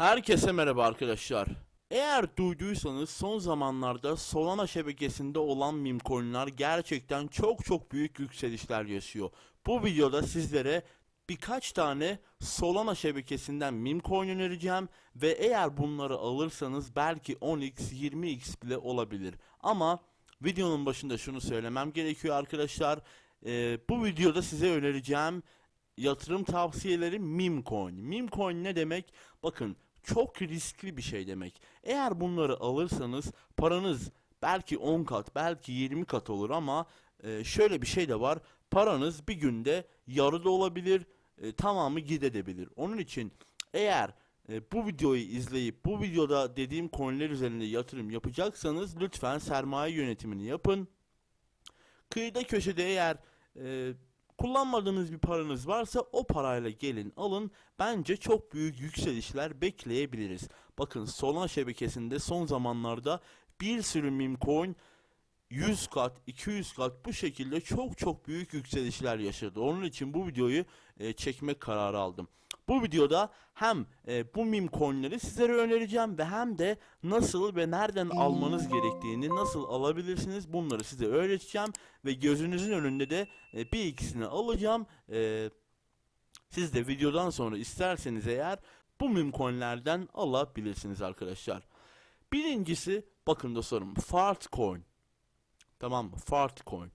Herkese merhaba arkadaşlar. Eğer duyduysanız son zamanlarda Solana şebekesinde olan meme coin'ler gerçekten çok çok büyük yükselişler yaşıyor. Bu videoda sizlere birkaç tane Solana şebekesinden meme coin önereceğim ve eğer bunları alırsanız belki 10x 20x bile olabilir. Ama videonun başında şunu söylemem gerekiyor arkadaşlar. Ee, bu videoda size önereceğim yatırım tavsiyeleri meme coin. Meme coin ne demek? Bakın çok riskli bir şey demek. Eğer bunları alırsanız paranız belki 10 kat, belki 20 kat olur ama e, şöyle bir şey de var. Paranız bir günde yarıda olabilir, e, tamamı gidebilir. Onun için eğer e, bu videoyu izleyip bu videoda dediğim coinler üzerinde yatırım yapacaksanız lütfen sermaye yönetimini yapın. Kıyıda köşede eğer e, kullanmadığınız bir paranız varsa o parayla gelin alın. Bence çok büyük yükselişler bekleyebiliriz. Bakın Solana şebekesinde son zamanlarda bir sürü meme coin 100 kat, 200 kat bu şekilde çok çok büyük yükselişler yaşadı. Onun için bu videoyu e, çekmek kararı aldım. Bu videoda hem e, bu meme coinleri sizlere önereceğim ve hem de nasıl ve nereden almanız gerektiğini, nasıl alabilirsiniz bunları size öğreteceğim ve gözünüzün önünde de e, bir ikisini alacağım. E, siz de videodan sonra isterseniz eğer bu meme coinlerden alabilirsiniz arkadaşlar. Birincisi bakın dostlarım fart coin. Tamam mı? Fart coin.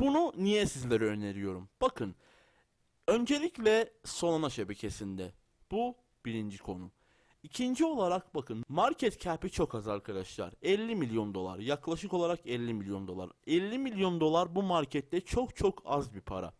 Bunu niye sizlere öneriyorum? Bakın öncelikle Solana şebekesinde. Bu birinci konu. İkinci olarak bakın market cap'i çok az arkadaşlar. 50 milyon dolar. Yaklaşık olarak 50 milyon dolar. 50 milyon dolar bu markette çok çok az bir para.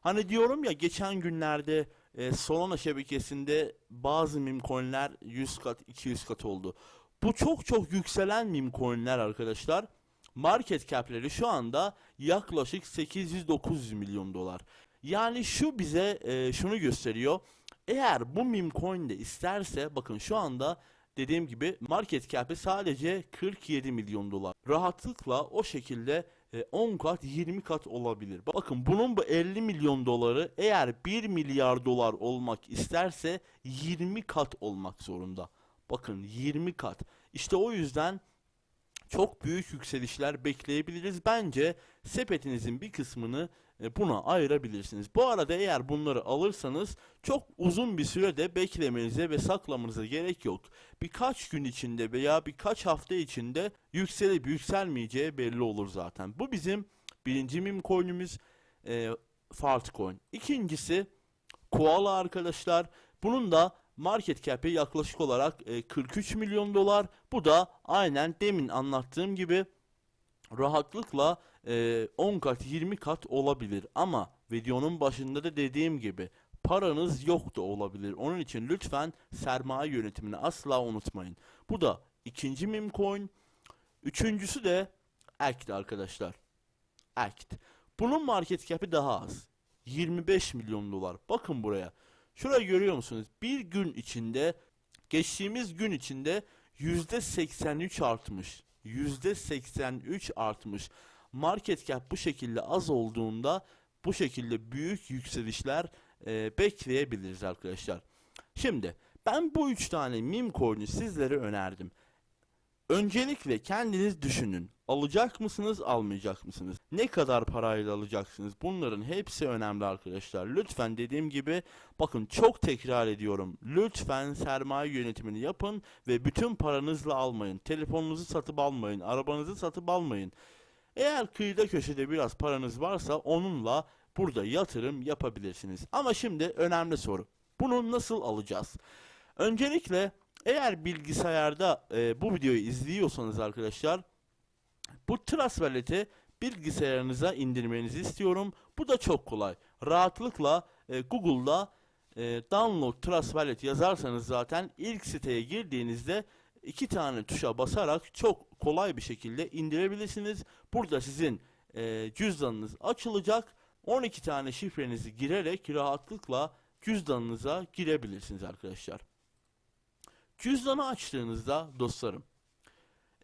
Hani diyorum ya geçen günlerde e, Solana şebekesinde bazı meme coinler 100 kat 200 kat oldu. Bu çok çok yükselen meme coinler arkadaşlar. Market cap'leri şu anda yaklaşık 800-900 milyon dolar. Yani şu bize e, şunu gösteriyor. Eğer bu meme coin de isterse bakın şu anda dediğim gibi market cap'i sadece 47 milyon dolar. Rahatlıkla o şekilde e, 10 kat 20 kat olabilir. Bakın bunun bu 50 milyon doları eğer 1 milyar dolar olmak isterse 20 kat olmak zorunda. Bakın 20 kat. İşte o yüzden çok büyük yükselişler bekleyebiliriz. Bence sepetinizin bir kısmını e, buna ayırabilirsiniz. Bu arada eğer bunları alırsanız çok uzun bir sürede beklemenize ve saklamanıza gerek yok. Birkaç gün içinde veya birkaç hafta içinde yükselip yükselmeyeceği belli olur zaten. Bu bizim birinci meme coin'imiz e, Fart coin. İkincisi Koala arkadaşlar. Bunun da market cap'i yaklaşık olarak e, 43 milyon dolar. Bu da aynen demin anlattığım gibi rahatlıkla e, 10 kat 20 kat olabilir. Ama videonun başında da dediğim gibi paranız yok da olabilir. Onun için lütfen sermaye yönetimini asla unutmayın. Bu da ikinci meme coin. Üçüncüsü de ACT arkadaşlar. ACT. Bunun market cap'i daha az. 25 milyon dolar. Bakın buraya. Şurayı görüyor musunuz? Bir gün içinde geçtiğimiz gün içinde %83 artmış. %83 artmış. Market cap bu şekilde az olduğunda bu şekilde büyük yükselişler e, bekleyebiliriz arkadaşlar. Şimdi ben bu üç tane meme coin'i sizlere önerdim. Öncelikle kendiniz düşünün. Alacak mısınız, almayacak mısınız? Ne kadar parayla alacaksınız? Bunların hepsi önemli arkadaşlar. Lütfen dediğim gibi bakın çok tekrar ediyorum. Lütfen sermaye yönetimini yapın ve bütün paranızla almayın. Telefonunuzu satıp almayın, arabanızı satıp almayın. Eğer kıyıda köşede biraz paranız varsa onunla burada yatırım yapabilirsiniz. Ama şimdi önemli soru. Bunu nasıl alacağız? Öncelikle eğer bilgisayarda e, bu videoyu izliyorsanız arkadaşlar bu Trust Wallet'i bilgisayarınıza indirmenizi istiyorum. Bu da çok kolay. Rahatlıkla e, Google'da e, Download Trust yazarsanız zaten ilk siteye girdiğinizde iki tane tuşa basarak çok kolay bir şekilde indirebilirsiniz. Burada sizin e, cüzdanınız açılacak. 12 tane şifrenizi girerek rahatlıkla cüzdanınıza girebilirsiniz arkadaşlar. Cüzdanı açtığınızda dostlarım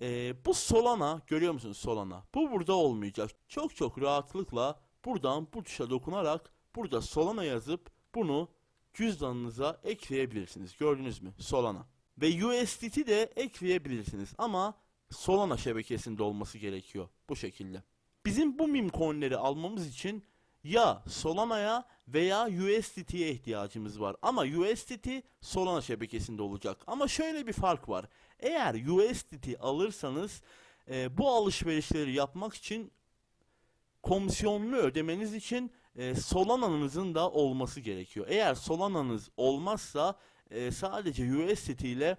ee, bu Solana görüyor musunuz Solana? Bu burada olmayacak. Çok çok rahatlıkla buradan bu tuşa dokunarak burada Solana yazıp bunu cüzdanınıza ekleyebilirsiniz. Gördünüz mü? Solana. Ve USDT de ekleyebilirsiniz ama Solana şebekesinde olması gerekiyor bu şekilde. Bizim bu meme coinleri almamız için ya Solana'ya veya USDT'ye ihtiyacımız var. Ama USDT Solana şebekesinde olacak. Ama şöyle bir fark var. Eğer USDT alırsanız e, bu alışverişleri yapmak için komisyonlu ödemeniz için e, Solana'nızın da olması gerekiyor. Eğer Solana'nız olmazsa e, sadece USDT ile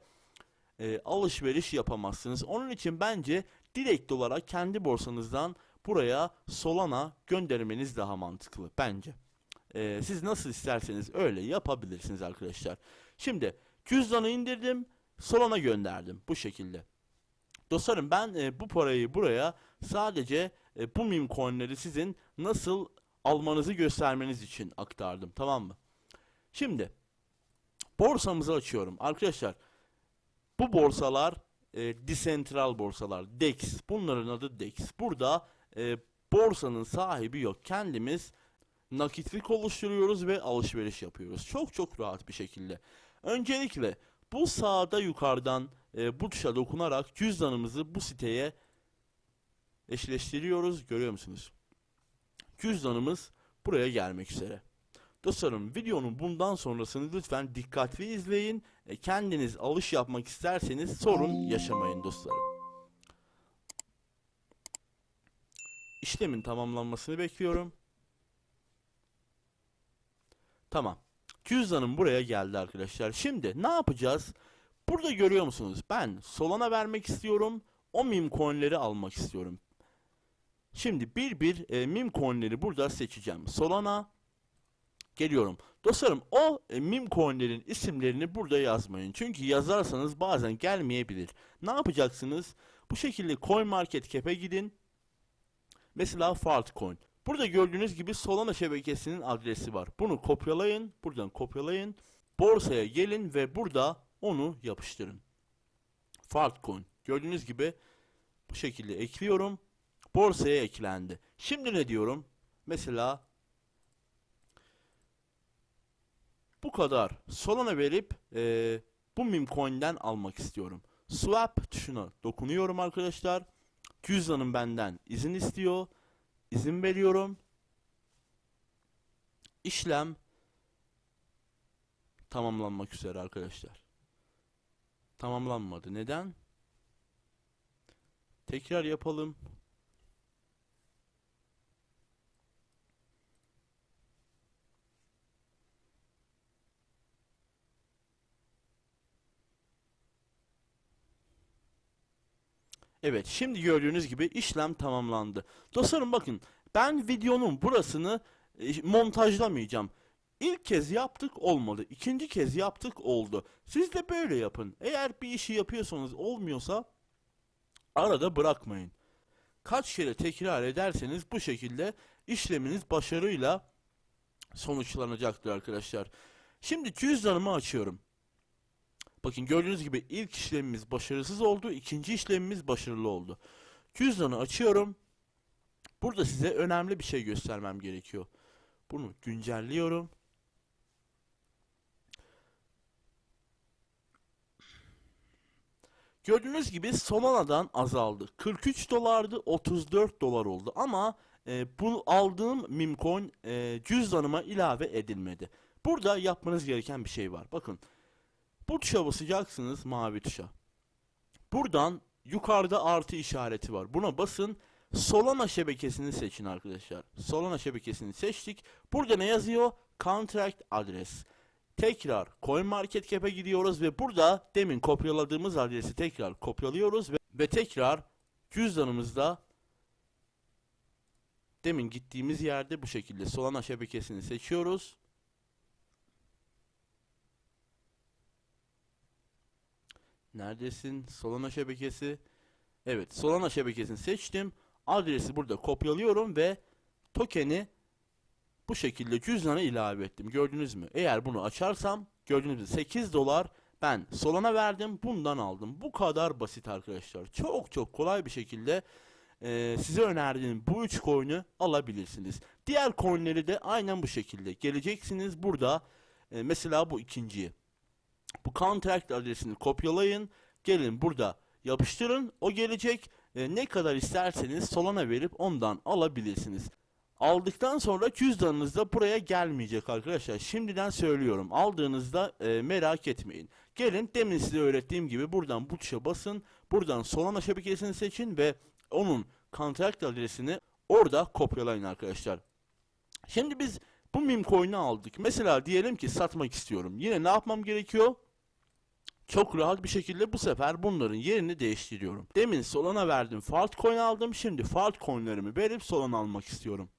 e, alışveriş yapamazsınız. Onun için bence direkt olarak kendi borsanızdan buraya Solana göndermeniz daha mantıklı bence. E, siz nasıl isterseniz öyle yapabilirsiniz arkadaşlar. Şimdi cüzdanı indirdim, Solana gönderdim bu şekilde. Dostlarım ben e, bu parayı buraya sadece e, bu meme coinleri sizin nasıl almanızı göstermeniz için aktardım tamam mı? Şimdi borsamızı açıyorum. Arkadaşlar bu borsalar e, decentral borsalar. DEX. Bunların adı DEX. Burada e, borsanın sahibi yok. Kendimiz nakitlik oluşturuyoruz ve alışveriş yapıyoruz. Çok çok rahat bir şekilde. Öncelikle bu sağda yukarıdan e, bu tuşa dokunarak cüzdanımızı bu siteye eşleştiriyoruz. Görüyor musunuz? Cüzdanımız buraya gelmek üzere. Dostlarım videonun bundan sonrasını lütfen dikkatli izleyin. E, kendiniz alış yapmak isterseniz sorun yaşamayın dostlarım. İşlemin tamamlanmasını bekliyorum. Tamam. Cüzdanım buraya geldi arkadaşlar. Şimdi ne yapacağız? Burada görüyor musunuz? Ben Solana vermek istiyorum. O meme coinleri almak istiyorum. Şimdi bir bir e, meme coinleri burada seçeceğim. Solana geliyorum. Dostlarım o e, meme coinlerin isimlerini burada yazmayın. Çünkü yazarsanız bazen gelmeyebilir. Ne yapacaksınız? Bu şekilde CoinMarketCap'e gidin. Mesela Fartcoin. Burada gördüğünüz gibi Solana şebekesinin adresi var. Bunu kopyalayın. Buradan kopyalayın. Borsaya gelin ve burada onu yapıştırın. Fartcoin. Gördüğünüz gibi bu şekilde ekliyorum. Borsaya eklendi. Şimdi ne diyorum? Mesela bu kadar Solana verip e, bu meme coin'den almak istiyorum. Swap tuşuna dokunuyorum arkadaşlar. Cüzdanım benden izin istiyor. İzin veriyorum. İşlem tamamlanmak üzere arkadaşlar. Tamamlanmadı. Neden? Tekrar yapalım. Evet, şimdi gördüğünüz gibi işlem tamamlandı. Dostlarım bakın, ben videonun burasını e, montajlamayacağım. İlk kez yaptık olmadı. İkinci kez yaptık oldu. Siz de böyle yapın. Eğer bir işi yapıyorsanız olmuyorsa arada bırakmayın. Kaç kere tekrar ederseniz bu şekilde işleminiz başarıyla sonuçlanacaktır arkadaşlar. Şimdi cüzdanımı açıyorum. Bakın gördüğünüz gibi ilk işlemimiz başarısız oldu. ikinci işlemimiz başarılı oldu. Cüzdanı açıyorum. Burada size önemli bir şey göstermem gerekiyor. Bunu güncelliyorum. Gördüğünüz gibi Solana'dan azaldı. 43 dolardı 34 dolar oldu ama e, bu aldığım mimcoin e, cüzdanıma ilave edilmedi. Burada yapmanız gereken bir şey var. Bakın bu tuşa basacaksınız mavi tuşa. Buradan yukarıda artı işareti var. Buna basın. Solana şebekesini seçin arkadaşlar. Solana şebekesini seçtik. Burada ne yazıyor? Contract adres. Tekrar CoinMarketCap'e gidiyoruz ve burada demin kopyaladığımız adresi tekrar kopyalıyoruz ve, ve tekrar cüzdanımızda demin gittiğimiz yerde bu şekilde Solana şebekesini seçiyoruz. Neredesin? Solana şebekesi. Evet, Solana şebekesini seçtim. Adresi burada kopyalıyorum ve tokeni bu şekilde cüzdana ilave ettim. Gördünüz mü? Eğer bunu açarsam gördüğünüz gibi 8 dolar ben Solana verdim. Bundan aldım. Bu kadar basit arkadaşlar. Çok çok kolay bir şekilde e, size önerdiğim bu 3 coin'i alabilirsiniz. Diğer coin'leri de aynen bu şekilde. Geleceksiniz burada E, mesela bu ikinciyi. Bu contract adresini kopyalayın. Gelin burada yapıştırın. O gelecek. E, ne kadar isterseniz Solana verip ondan alabilirsiniz. Aldıktan sonra cüzdanınız da buraya gelmeyecek arkadaşlar. Şimdiden söylüyorum. Aldığınızda e, merak etmeyin. Gelin demin size öğrettiğim gibi buradan bu tuşa basın. Buradan Solana şebekesini seçin ve onun contract adresini orada kopyalayın arkadaşlar. Şimdi biz bu meme coin'i aldık. Mesela diyelim ki satmak istiyorum. Yine ne yapmam gerekiyor? Çok rahat bir şekilde bu sefer bunların yerini değiştiriyorum. Demin Solana verdim, Fartcoin aldım. Şimdi Fartcoin'lerimi verip Solana almak istiyorum.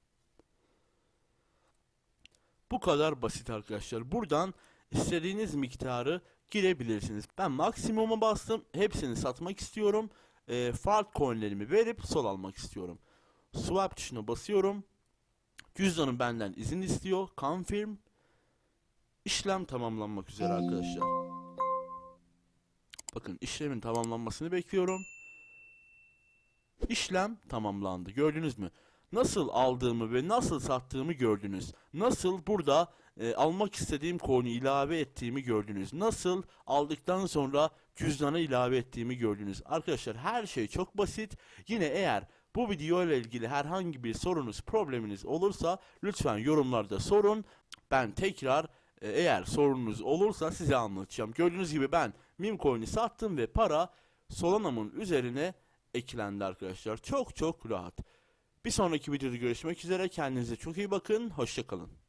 Bu kadar basit arkadaşlar. Buradan istediğiniz miktarı girebilirsiniz. Ben maksimuma bastım. Hepsini satmak istiyorum. E, Fartcoin'lerimi verip sol almak istiyorum. Swap tuşuna basıyorum. Cüzdanım benden izin istiyor. Confirm. İşlem tamamlanmak üzere arkadaşlar. Bakın işlemin tamamlanmasını bekliyorum. İşlem tamamlandı. Gördünüz mü? Nasıl aldığımı ve nasıl sattığımı gördünüz. Nasıl burada e, almak istediğim coin'i ilave ettiğimi gördünüz. Nasıl aldıktan sonra cüzdana ilave ettiğimi gördünüz. Arkadaşlar her şey çok basit. Yine eğer bu video ile ilgili herhangi bir sorunuz, probleminiz olursa lütfen yorumlarda sorun. Ben tekrar e, eğer sorunuz olursa size anlatacağım. Gördüğünüz gibi ben meme coin'i sattım ve para Solana'mın üzerine eklendi arkadaşlar. Çok çok rahat. Bir sonraki videoda görüşmek üzere. Kendinize çok iyi bakın. Hoşçakalın.